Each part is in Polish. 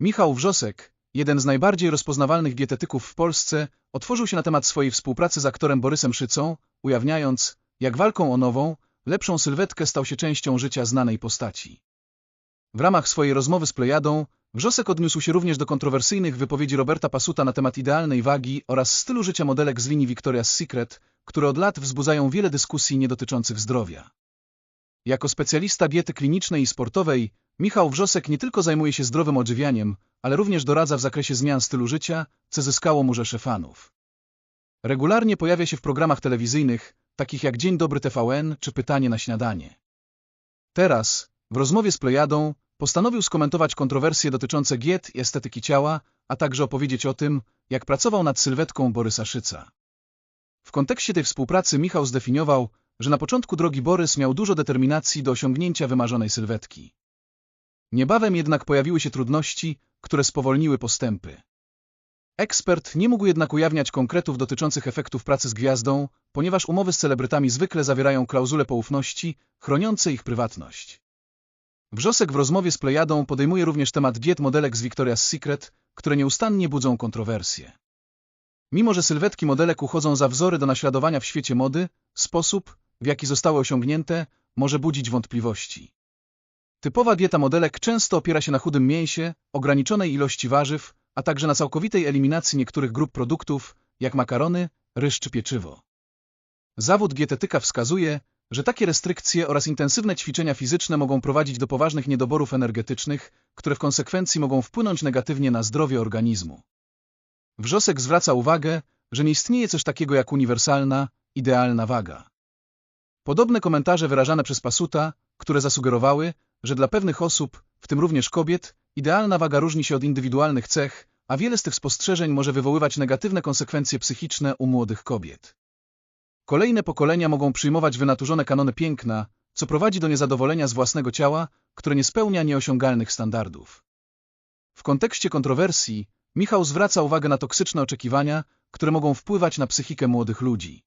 Michał Wrzosek, jeden z najbardziej rozpoznawalnych dietetyków w Polsce, otworzył się na temat swojej współpracy z aktorem Borysem Szycą, ujawniając, jak walką o nową, lepszą sylwetkę stał się częścią życia znanej postaci. W ramach swojej rozmowy z Plejadą, Wrzosek odniósł się również do kontrowersyjnych wypowiedzi Roberta Pasuta na temat idealnej wagi oraz stylu życia modelek z linii Victoria's Secret, które od lat wzbudzają wiele dyskusji nie dotyczących zdrowia. Jako specjalista diety klinicznej i sportowej, Michał Wrzosek nie tylko zajmuje się zdrowym odżywianiem, ale również doradza w zakresie zmian stylu życia, co zyskało mu rzesze fanów. Regularnie pojawia się w programach telewizyjnych, takich jak Dzień Dobry TVN czy Pytanie na śniadanie. Teraz, w rozmowie z Plejadą, postanowił skomentować kontrowersje dotyczące diet i estetyki ciała, a także opowiedzieć o tym, jak pracował nad sylwetką Borysa Szyca. W kontekście tej współpracy Michał zdefiniował, że na początku drogi Borys miał dużo determinacji do osiągnięcia wymarzonej sylwetki. Niebawem jednak pojawiły się trudności, które spowolniły postępy. Ekspert nie mógł jednak ujawniać konkretów dotyczących efektów pracy z gwiazdą, ponieważ umowy z celebrytami zwykle zawierają klauzule poufności, chroniące ich prywatność. Wrzosek w rozmowie z Plejadą podejmuje również temat diet modelek z Victoria's Secret, które nieustannie budzą kontrowersje. Mimo, że sylwetki modelek uchodzą za wzory do naśladowania w świecie mody, sposób, w jaki zostały osiągnięte, może budzić wątpliwości. Typowa dieta modelek często opiera się na chudym mięsie, ograniczonej ilości warzyw, a także na całkowitej eliminacji niektórych grup produktów, jak makarony, ryż czy pieczywo. Zawód dietetyka wskazuje, że takie restrykcje oraz intensywne ćwiczenia fizyczne mogą prowadzić do poważnych niedoborów energetycznych, które w konsekwencji mogą wpłynąć negatywnie na zdrowie organizmu. Wrzosek zwraca uwagę, że nie istnieje coś takiego jak uniwersalna, idealna waga. Podobne komentarze wyrażane przez Pasuta, które zasugerowały, że dla pewnych osób, w tym również kobiet, idealna waga różni się od indywidualnych cech, a wiele z tych spostrzeżeń może wywoływać negatywne konsekwencje psychiczne u młodych kobiet. Kolejne pokolenia mogą przyjmować wynaturzone kanony piękna, co prowadzi do niezadowolenia z własnego ciała, które nie spełnia nieosiągalnych standardów. W kontekście kontrowersji, Michał zwraca uwagę na toksyczne oczekiwania, które mogą wpływać na psychikę młodych ludzi.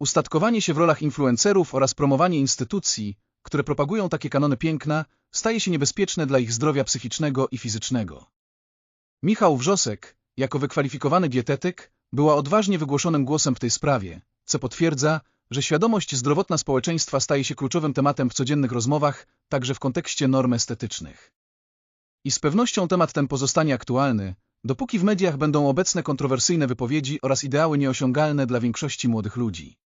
Ustatkowanie się w rolach influencerów oraz promowanie instytucji, które propagują takie kanony piękna, staje się niebezpieczne dla ich zdrowia psychicznego i fizycznego. Michał Wrzosek, jako wykwalifikowany dietetyk, była odważnie wygłoszonym głosem w tej sprawie, co potwierdza, że świadomość zdrowotna społeczeństwa staje się kluczowym tematem w codziennych rozmowach, także w kontekście norm estetycznych. I z pewnością temat ten pozostanie aktualny, dopóki w mediach będą obecne kontrowersyjne wypowiedzi oraz ideały nieosiągalne dla większości młodych ludzi.